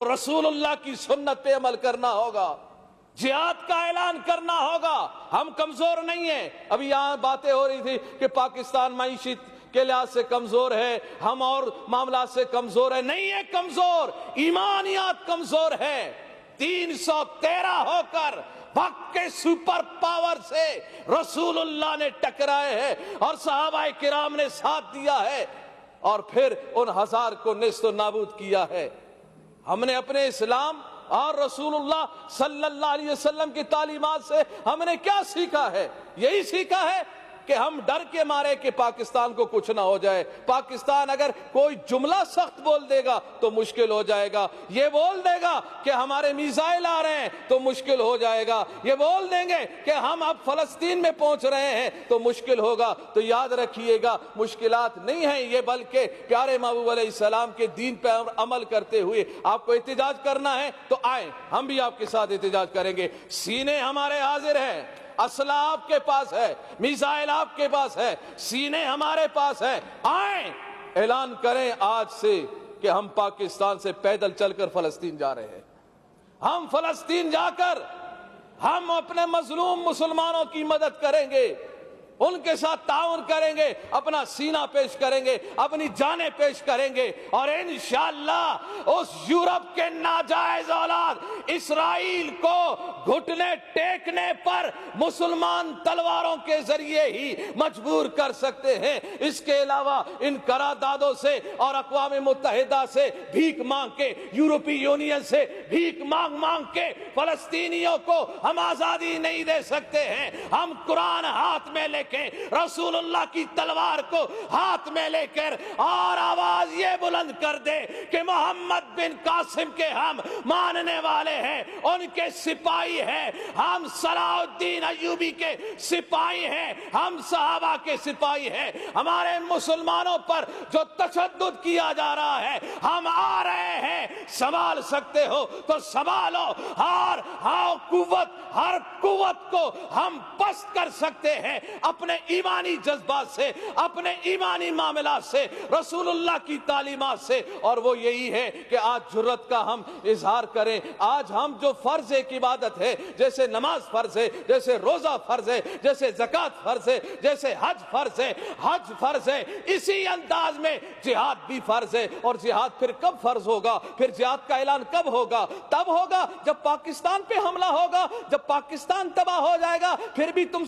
रसूलुल्लाह की सुन्नत पे अमल करना होगा। जिहाद का ऐलान करना होगा। हम कमज़ोर नहीं है। अभी यहाँ बातें हो रही थी कि पाकिस्तान मीशी के लिहाज से कमज़ोर है। हम और मामला से कमज़ोर है। नहीं है कमज़ोर। ईमानियात कमज़ोर है। 313 होकर वक्त के सुपर पावर से रसूलुल्लाह ने टकराए हैं और सहाबा किराम ने साथ दिया है। और फिर उन हज़ार को निस्त नाबूद किया है। हमने अपने इस्लाम और अलैहि वसल्लम की तालीमत से हमने क्या सीखा है? यही सीखा है कि हम डर के मारे कि पाकिस्तान को कुछ ना हो जाए। पाकिस्तान अगर कोई जुमला सख्त बोल देगा तो मुश्किल हो जाएगा। ये बोल देगा कि हमारे मिसाइल आ रहे हैं तो मुश्किल हो जाएगा। ये बोल देंगे कि हम अब फलस्तीन में पहुँच रहे हैं तो मुश्किल होगा। तो याद रखिएगा मुश्किल नहीं है ये, बल्कि प्यारे महबूब सलाम के दीन पर अमल करते हुए आपको एहतजाज करना है तो आए, हम भी आपके साथ एहतजाज करेंगे। सीने हमारे हाजिर हैं। असला आपके पास है, मिसाइल आपके पास है, सीने हमारे पास है। आए, ऐलान करें आज से कि हम पाकिस्तान से पैदल चलकर फलस्तीन जा रहे हैं। हम फलस्तीन जाकर, हम अपने मजलूम मुसलमानों की मदद करेंगे, उनके साथ ताउन करेंगे, अपना सीना पेश करेंगे, अपनी जानें पेश करेंगे, और इंशाल्लाह उस यूरोप के नाजायज औलाद इसराइल को घुटने टेकने पर मुसलमान तलवारों के ज़रिए ही मजबूर कर सकते हैं। इसके अलावा इन करारदादों से और अकवाम मुतहदा से भीख मांग के, यूरोपीय यूनियन से भीख मांग मांग के फलस्तीनियों को हम आज़ादी नहीं दे सकते हैं। हम कुरान हाथ में लेके, रसूलुल्लाह की तलवार को हाथ में लेकर और आवाज़ ये बुलंद कर दे कि मोहम्मद बिन कासिम के हम मानने वाले हैं, उनके सिपाही हैं। हम सलाउद्दीन अयूबी के सिपाही हैं, हम सहाबा के सिपाही हैं। हमारे मुसलमानों पर जो तशद किया जा रहा है, हम आ रहे हैं। संभाल सकते हो तो संभालो। हर हाँ कुवत हर कुवत को हम पस्त कर सकते हैं अपने ईमानी जज्बात से, अपने ईमानी मामला से, रसूलुल्लाह की तालीमात से। और वो यही है कि आज जुर्रत का हम इजहार करें। आज हम जो फ़र्ज़ एक इबादत है, जैसे नमाज़ फ़र्ज़ है, जैसे रोजा फ़र्ज़ है, जैसे जक़ात फ़र्ज़ है, जैसे हज फ़र्ज़ है, हज फ़र्ज़ है, इसी अंदाज में जिहाद भी फ़र्ज़ है। और जिहाद फिर कब फ़र्ज़ होगा? फिर जिहाद का ऐलान कब होगा? तब होगा जब पाकिस्तान पे हमला होगा। जब पाकिस्तान तबाह हो जाएगा, फिर भी तुम